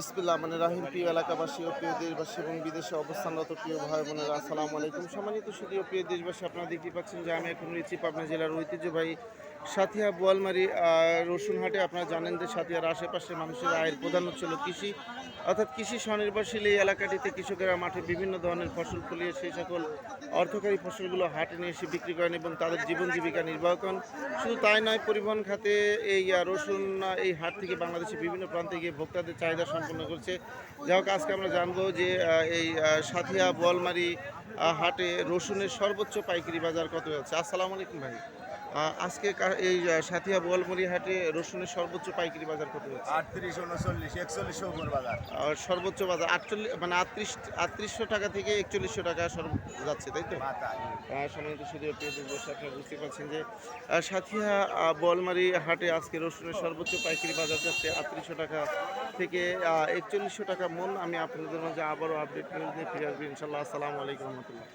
বিসমিল্লাহ মানে রাহিম, প্রিয় এলাকাবাসী ও প্রিয় দেশবাসী এবং বিদেশে অবস্থানরত প্রিয় ভাই বোনেরা, আসসালামু আলাইকুম। সম্মানিত শুধু প্রিয় দেশবাসী, আপনারা দেখতে পাচ্ছেন যে আমি এখন রয়েছি পাবনা জেলার ঐতিহ্যবাহী সাথিয়া বোয়ালমারি রসুনহাটে। আপনারা জানেন যে সাথিয়ার আশেপাশে মানুষের আয়ের প্রধান হলো কৃষি। অর্থাৎ কৃষি স্বনির্ভরশীল এই এলাকাটিতে কৃষকেরা মাঠে বিভিন্ন ধরনের ফসল ফলিয়ে সেই সকল অর্থকারী ফসলগুলো হাটে নিয়ে এসে বিক্রি করেন এবং তাদের জীবন জীবিকা নির্বাহ করেন। শুধু তাই নয়, পরিবহন খাতে এই রসুন এই হাট থেকে বাংলাদেশের বিভিন্ন প্রান্তে গিয়ে ভোক্তাদের চাহিদা সম্পন্ন করছে। যাই হোক, আজকে আমরা জানব যে এই সাথিয়া বোয়ালমারি হাটে রসুনের সর্বোচ্চ পাইকারি বাজার কত যাচ্ছে? আসসালামু আলাইকুম ভাই। আজকে এই সাথিয়া বোয়ালমারি হাটে রসুনের সর্বোচ্চ পাইকারি বাজার কত হচ্ছে? আটত্রিশ উনচল্লিশ একচল্লিশ উপর বাজার। আর সর্বোচ্চ বাজার আটচল্লিশ মানে আটত্রিশ আটত্রিশশো টাকা থেকে একচল্লিশশো টাকা সর্ব যাচ্ছে তাই তো? সম্মানিত শুধু প্রিয় আপনারা বুঝতে পারছেন যে সাথিয়া আহ, বলমারি হাটে আজকে রসুনের সর্বোচ্চ পাইকারি বাজার যাচ্ছে আটত্রিশশো টাকা থেকে একচল্লিশশো টাকা মন। আমি আপনাদের মাঝে আবারও আপডেট নিউজ নিয়ে ফিরে আসব ইনশাল্লাহ আসসালামু আলাইকুম রহমতুল্লাহ।